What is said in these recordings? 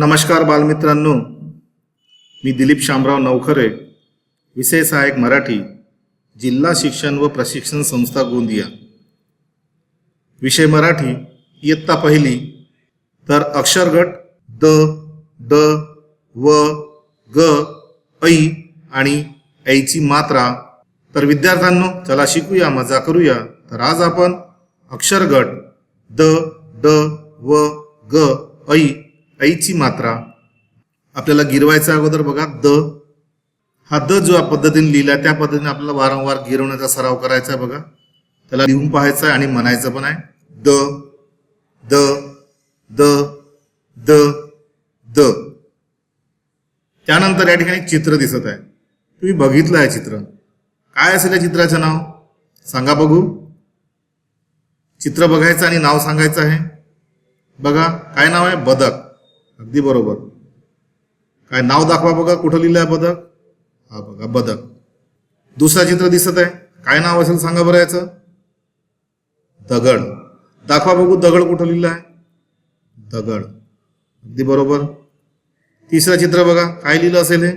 नमस्कार बालमित्रांनो. मी दिलीप शामराव नवखरे. विषय सहाय्यक मराठी जिल्हा शिक्षण व प्रशिक्षण संस्था गोंदिया. विषय मराठी इयत्ता पहिली. तर अक्षरगट द ड व ग ऐ आणि ऐची मात्रा. तर विद्यार्थ्यांनो चला शिकूया मजा करूया. तर आज आपण अक्षरगट द ड व ग ऐ ऐची मात्रा. आपल्याला गिरवायचा अगोदर बघा द. हा द जो पद्धतीने लिहिला त्या पद्धतीने आपल्याला वारंवार गिरवण्याचा सराव करायचा आहे बघा. त्याला लिहून पाहायचं आहे आणि म्हणायचं पण आहे. द द द द द. त्यानंतर या ठिकाणी एक चित्र दिसत आहे. तुम्ही बघितलं आहे चित्र. काय असेल या चित्राचं नाव? सांगा बघू. चित्र बघायचं आणि नाव सांगायचं आहे. बघा काय नाव आहे? बदक. अगदी बरोबर. काय नाव दाखवा बघा कुठं लिहिलं आहे बदक हा बघा बदक दुसरं चित्र दिसत आहे. काय नाव असेल सांगा बरं याचं? दगड. दाखवा बघू दगड कुठं लिहिलं आहे दगड. अगदी बरोबर. तिसरं चित्र बघा काय लिहिलं असेल हे?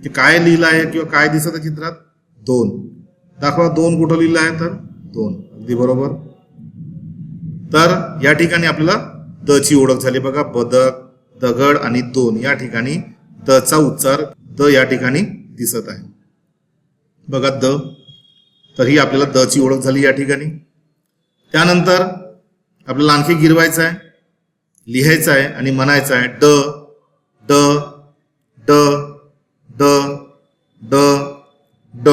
की काय लिहिलं आहे किंवा काय दिसत आहे चित्रात? दोन. दाखवा दोन कुठं लिहिलं आहे तर? दोन. अगदी बरोबर. तर या ठिकाणी आपल्याला द ची ओळख झाली बघा बदक दगड आणि दोन या ठिकाणी द चा उच्चार द या ठिकाणी दिसत आहे. बघा द. तर ही आपल्याला द ची ओळख झाली या ठिकाणी. त्यानंतर आपल्याला आणखी गिरवायचं आहे लिहायचं आहे आणि म्हणायचं आहे ड ड ड ड ड ड.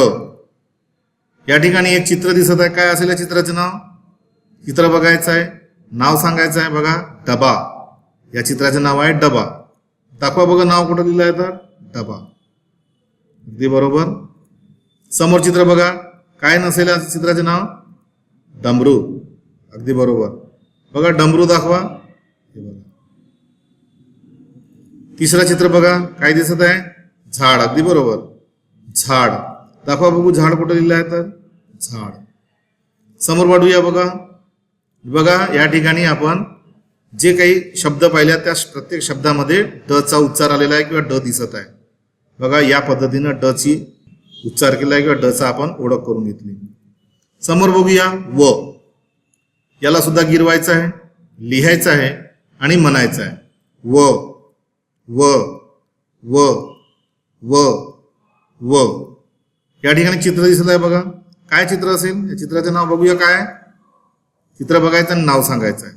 या ठिकाणी एक चित्र दिसत आहे. काय असेल या चित्राचं नाव? चित्र बघायचं आहे. नाव सांगायचं आहे बघा डबा. या चित्राचं नाव आहे डबा. दाखवा बघा नाव कुठं लिहिलं आहे तर डबा. अगदी बरोबर. समोर चित्र बघा. काय नसेल या चित्राचे नाव? डमरू. अगदी बरोबर. बघा डमरू दाखवा. हे बघा. तिसरं चित्र बघा. काय दिसत आहे? झाड. अगदी बरोबर. झाड. दाखवा बघू झाड कुठं लिहिलं आहे तर. झाड. समोर वाढूया बघा. बघा या ठिकाणी आपण जे काही शब्द पाहिल्या त्या प्रत्येक शब्दामध्ये ड चा उच्चार आलेला आहे किंवा ड दिसत आहे. बघा या पद्धतीनं ड ची उच्चार केला आहे किंवा ड चा आपण ओळख करून घेतली. समोर बघूया व. याला सुद्धा गिरवायचं आहे लिहायचं आहे आणि म्हणायचं आहे. व व व व व. या ठिकाणी चित्र दिसत आहे बघा. काय चित्र असेल? या चित्राचं नाव बघूया काय? चित्र बघायचं आणि नाव सांगायचं आहे.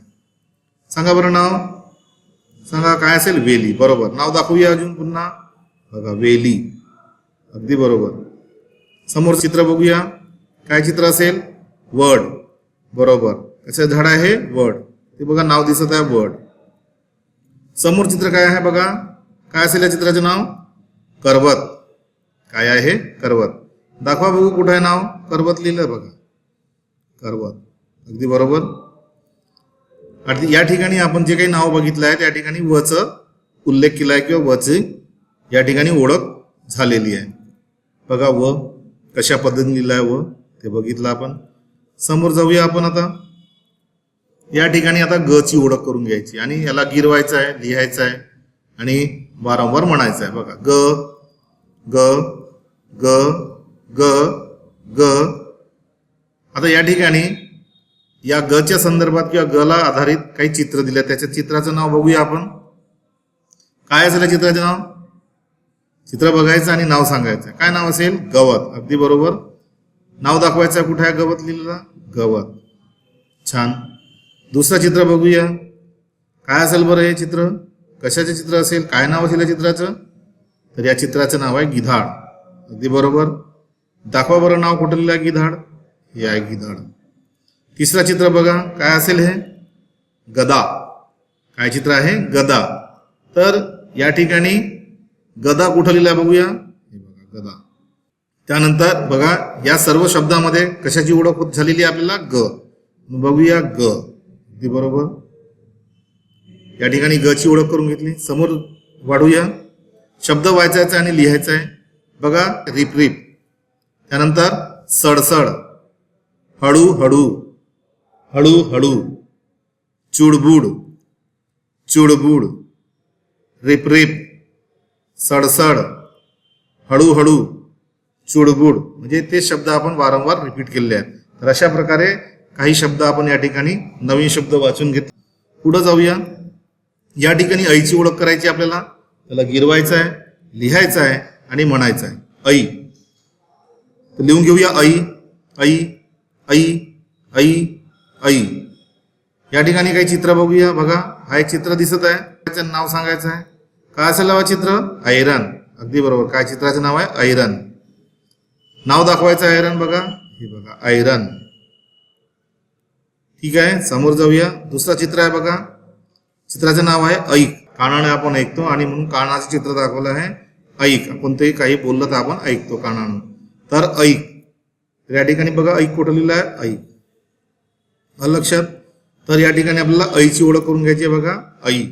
सांगा बरं नाव. सांगा काय असेल? वेली. बरोबर. नाव दाखवूया अजून पुन्हा. बघा वेली. अगदी बरोबर. समोर चित्र बघूया. काय चित्र असेल? वड. बरोबर. कसं झाड आहे वड. ते बघा नाव दिसत आहे वड. समोर चित्र काय आहे बघा? काय असेल या चित्राचं नाव? करवत. काय आहे? करवत. दाखवा बघू कुठं आहे नाव. करवत लिहिलं बघा. करवत. अगदी बरोबर. आणि या ठिकाणी आपण जे काही नाव बघितलं आहे त्या ठिकाणी वच उल्लेख केला आहे किंवा वच या ठिकाणी ओळख झालेली आहे. बघा व कशा पद्धतीने लिहिलं आहे व ते बघितलं आपण. समोर जाऊया आपण आता. या ठिकाणी आता ग ची ओळख करून घ्यायची. आणि याला गिरवायचं आहे लिहायचं आहे आणि वारंवार म्हणायचं आहे. बघा ग ग ग ग ग. आता या ठिकाणी या गच्या संदर्भात किंवा गला आधारित काही चित्र दिले. त्याच्या चित्राचं नाव बघूया आपण. काय असेल या चित्राचं नाव? चित्र बघायचं आणि नाव सांगायचं. काय नाव असेल? गवत. अगदी बरोबर. नाव दाखवायचं कुठे आहे गवत लिहिलेलं? गवत. छान. दुसरं चित्र बघूया. काय असेल बरं हे चित्र? कशाचे चित्र असेल? काय नाव असेल या चित्राचं? तर या चित्राचं नाव आहे गिधाड. अगदी बरोबर. दाखवा बरं नाव कुठं लिहिलं आहे गिधाड? हे आहे गिधाड. तिसरं चित्र बघा काय असेल हे? गदा. काय चित्र आहे? गदा. तर या ठिकाणी गदा कुठं लिहिला बघूया? हे बघा गदा. त्यानंतर बघा या सर्व शब्दामध्ये कशाची ओळख होत झालेली आहे आपल्याला? ग. बघूया ग. अगदी बरोबर? या ठिकाणी ग ची ओळख करून घेतली. समोर वाढूया. शब्द वाचायचा आणि लिहायचा आहे. बघा रिप रिप. त्यानंतर सडसड. हळू. हळूहळू चुडबुड. चुडबुड. Rape rape. सडसड. हळूहळू चुडबुड. म्हणजे ते शब्द आपण वारंवार रिपीट केलेले आहेत. तर अशा प्रकारे काही शब्द आपण या ठिकाणी नवीन शब्द वाचून घेत पुढं जाऊया. या ठिकाणी ऐची ओळख करायची आपल्याला. त्याला गिरवायचं आहे लिहायचं आहे आणि म्हणायचं आहे. ऐ लिहून घेऊया. ऐ ऐ ऐ ऐ ऐ या ठिकाणी काही चित्र बघूया. बघा हा एक चित्र दिसत आहे. त्याचं नाव सांगायचं आहे. काय असेल हवं चित्र? ऐरन अगदी बरोबर. काय चित्राचं नाव आहे? ऐरन नाव दाखवायचं आहे ऐरन बघा. हे बघा ऐरन ठीक आहे समोर जाऊया. दुसरा चित्र आहे बघा. चित्राचं नाव आहे ऐक. कानाने आपण ऐकतो आणि म्हणून कानाचं चित्र दाखवलं आहे ऐक. कोणतंही काही बोललं तर आपण ऐकतो कानानं. तर ऐक. या ठिकाणी बघा ऐक कुठं लिहिलं आहे? ऐक. लक्षात. तर या ठिकाणी आपल्याला ऐची ओळख करून घ्यायची आहे बघा. ऐ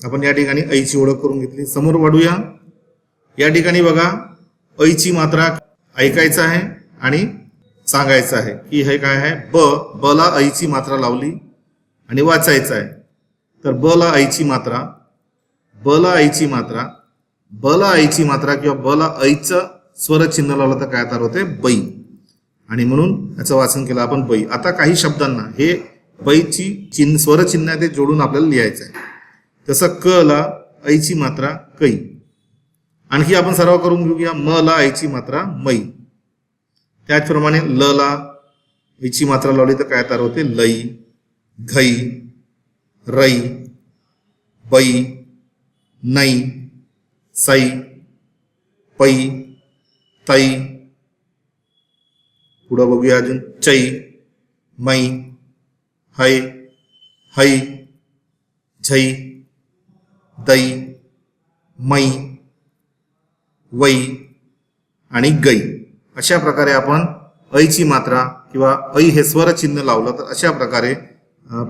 आपण या ठिकाणी ऐची ओळख करून घेतली. समोर वाढूया. या ठिकाणी बघा. ऐची मात्रा ऐकायचं आहे आणि सांगायचं आहे की हे काय आहे? ब बला ऐची मात्रा लावली आणि वाचायचं आहे. तर ब ला ऐची मात्रा ब ला ऐची मात्रा ब ला ऐची मात्रा किंवा ब ला ऐचं स्वरचिन्ह लावलं तर काय तयार होते? बै आणि म्हणून याचं वाचन केलं आपण बै आता काही शब्दांना हे बैची चिन्ह स्वरचिन्ह ते जोडून आपल्याला लिहायचं आहे तसं क ला ऐची मात्रा कै. आणखी आपण सराव करून घेऊया म ला ऐची मात्रा मै. त्याचप्रमाणे ल ला ऐची मात्रा लावली तर काय तयार होते? लई घई रई बै नई सई पै तै पुढं बघूया अजून. चै मै है है झै दै मै वै आणि गै. अशा प्रकारे आपण ऐची मात्रा किंवा ऐ हे स्वरचिन्ह लावलं तर अशा प्रकारे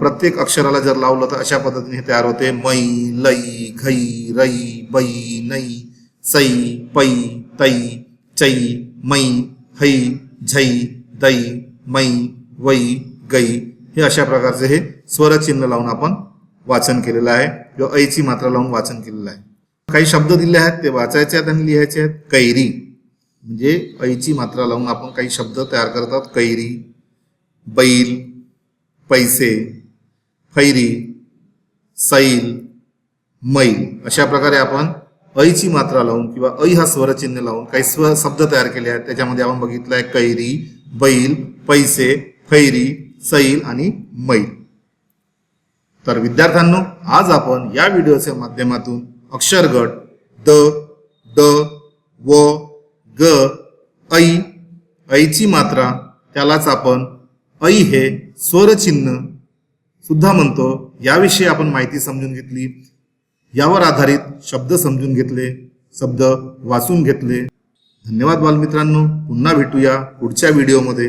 प्रत्येक अक्षराला जर लावलं तर अशा पद्धतीने हे तयार होते. मै लई घै रई बै नै सै पै तै चै मै है झै दै मै वै गै हे अशा प्रकारचे हे स्वरचिन्ह लावून आपण वाचन केलेलं आहे किंवा ऐची मात्रा लावून वाचन केलेलं आहे. काही शब्द दिले आहेत ते वाचायचे आहेत आणि लिहायचे आहेत. कैरी म्हणजे ऐची मात्रा लावून आपण काही शब्द तयार करतात. कैरी बैल पैसे फैरी सैल मैल अशा प्रकारे आपण ऐची मात्रा लावून किंवा ऐ हा स्वरचिन्ह लावून काही स्व शब्द तयार केले आहेत. त्याच्यामध्ये आपण बघितलंय कैरी बैल पैसे फैरी सैल आणि मैल. तर विद्यार्थ्यांनो आज आपण या व्हिडिओच्या माध्यमातून अक्षरगट द ड व ग ऐ ऐची मात्रा त्यालाच आपण ऐ हे स्वरचिन्ह सुद्धा म्हणतो. याविषयी आपण माहिती समजून घेतली. यावर आधारित शब्द समजून घेतले शब्द वाचून घेतले. धन्यवाद बालमित्रांनो. पुन्हा भेटूया पुढच्या व्हिडिओमध्ये.